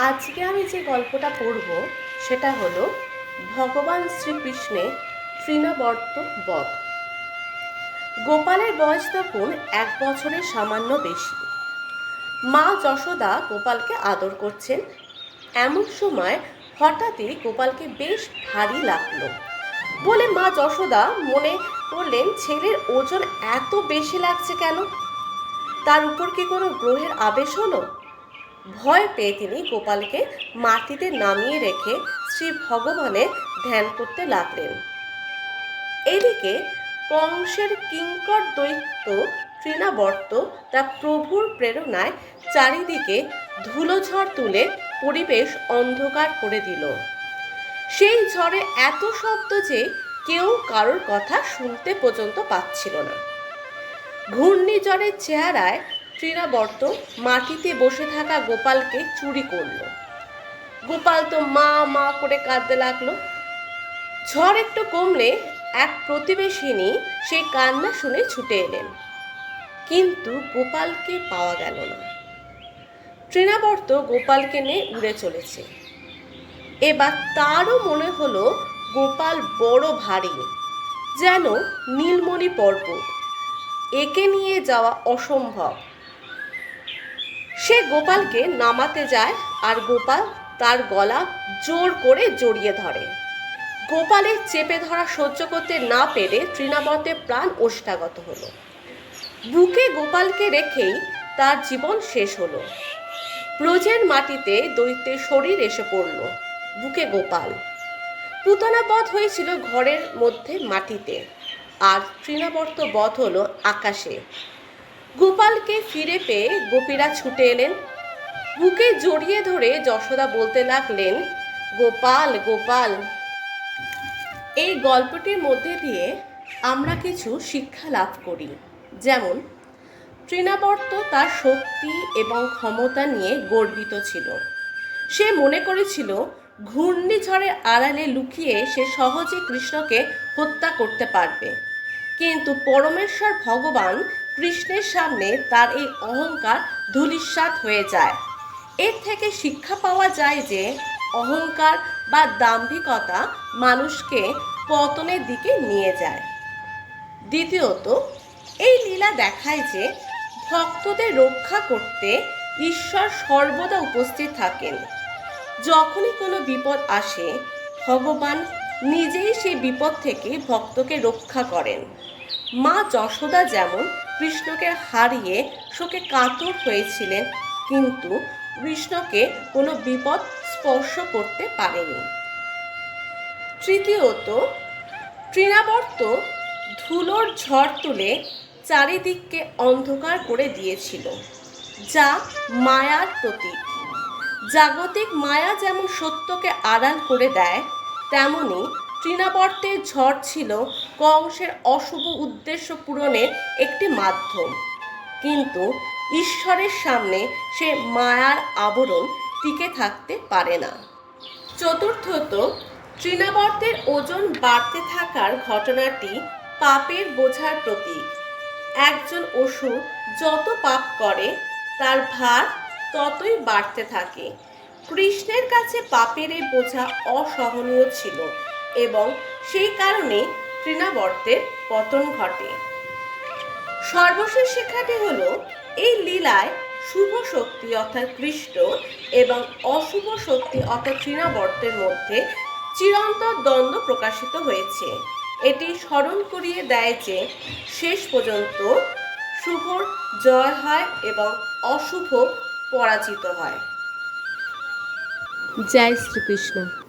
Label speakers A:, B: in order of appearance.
A: আজকে আমি যে গল্পটা পড়ব, সেটা হলো ভগবান শ্রীকৃষ্ণের তৃণবর্ত বধ। গোপালের বয়স তখন এক বছরের সামান্য বেশি। মা যশোদা গোপালকে আদর করছেন। এমন সময় হঠাৎই গোপালকে বেশ ভারী লাগল। বলে, মা যশোদা, মনে করলেন ছেলের ওজন এত বেশি লাগছে কেন? তার উপর কি কোনো গ্রহের আবেশ হলো? ভয় পেয়ে তিনি গোপালকে মাটিতে নামিয়ে রেখে শ্রী ভগবানের ধ্যান করতে লাগলেন। এদিকে কংসের কিঙ্কর দৈত্য তৃণাবর্ত তার প্রভুর প্রেরণায় চারিদিকে ধুলোঝড় তুলে পরিবেশ অন্ধকার করে দিল। সেই ঝড়ে এত শব্দ যে কেউ কারোর কথা শুনতে পর্যন্ত পাচ্ছিল না। ঘূর্ণিঝড়ের চেহারায় তৃণাবর্ত মাটিতে বসে থাকা গোপালকে চুরি করল। গোপাল তো মা মা করে কাঁদতে লাগল। ঝড় একটু কমলে এক প্রতিবেশিনী সেই কান্না শুনে ছুটে এলেন। কিন্তু গোপালকে পাওয়া গেল না। তৃণাবর্ত গোপালকে নিয়ে উড়ে চলেছে। এবার তারও মনে হলো গোপাল বড় ভারী, যেন নীলমণি পর্বত। একে নিয়ে যাওয়া অসম্ভব। সে গোপালকে নামাতে যায় আর গোপাল তার গলা জোর করে জড়িয়ে ধরে। গোপালের চেপে ধরা সহ্য করতে না পেরে তৃণাবর্তের প্রাণ ওষ্ঠাগত হলো। বুকে গোপালকে রেখেই তার জীবন শেষ হলো। ব্রজের মাটিতে দৈত্যের শরীর এসে পড়ল বুকে গোপাল। পুতনা বধ হয়েছিল ঘরের মধ্যে মাটিতে, আর তৃণাবর্ত বধ হলো আকাশে। গোপালকে ফিরে পেয়ে গোপীরা ছুটে এলেন। বুকে জড়িয়ে ধরে যশোদা বলতে লাগলেন, গোপাল গোপাল, এই গল্পটির মধ্যে দিয়ে আমরা কিছু শিক্ষা লাভ করি। যেমন, তৃণাবর্ত তার শক্তি এবং ক্ষমতা নিয়ে গর্বিত ছিল। সে মনে করেছিল ঘূর্ণিঝড়ের আড়ালে লুকিয়ে সে সহজে কৃষ্ণকে হত্যা করতে পারবে। কিন্তু পরমেশ্বর ভগবান কৃষ্ণের সামনে তার এই অহংকার ধূলিসাৎ হয়ে যায়। এর থেকে শিক্ষা পাওয়া যায় যে, অহংকার বা দাম্ভিকতা মানুষকে পতনের দিকে নিয়ে যায়। দ্বিতীয়ত, এই লীলা দেখায় যে, ভক্তদের রক্ষা করতে ঈশ্বর সর্বদা উপস্থিত থাকেন। যখনই কোনো বিপদ আসে, ভগবান নিজেই সেই বিপদ থেকে ভক্তকে রক্ষা করেন। মা যশোদা যেমন কৃষ্ণকে হারিয়ে শোকে কাতর হয়েছিলেন, কিন্তু কৃষ্ণকে কোনো বিপদ স্পর্শ করতে পারেনি। তৃতীয়ত, তৃণাবর্ত ধুলোর ঝড় তুলে চারিদিককে অন্ধকার করে দিয়েছিল, যা মায়ার প্রতীক। জাগতিক মায়া যেমন সত্যকে আড়াল করে দেয়, তেমনি তৃণাবর্তের ঝড় ছিল কংসের অশুভ উদ্দেশ্য পূরণের একটি মাধ্যম। কিন্তু ঈশ্বরের সামনে সে মায়ার আবরণ টিকে থাকতে পারে না। চতুর্থত, তৃণাবর্তের ওজন বাড়তে থাকার ঘটনাটি পাপের বোঝার প্রতীক। একজন অসুর যত পাপ করে, তার ভার ততই বাড়তে থাকে। কৃষ্ণের কাছে পাপের এই বোঝা অসহনীয় ছিল। এবং সেই কারণে তৃণাবর্তের পতন ঘটে। সর্বশেষ শিক্ষাটি হলো, এই লীলায় শুভ শক্তি অর্থাৎ কৃষ্ণ এবং অশুভ শক্তি অর্থাৎ তৃণাবর্তের মধ্যে চিরন্তর দ্বন্দ্ব প্রকাশিত হয়েছে। এটি স্মরণ করিয়ে দেয় যে শেষ পর্যন্ত শুভর জয় হয় এবং অশুভ পরাজিত হয়। জয় শ্রীকৃষ্ণ।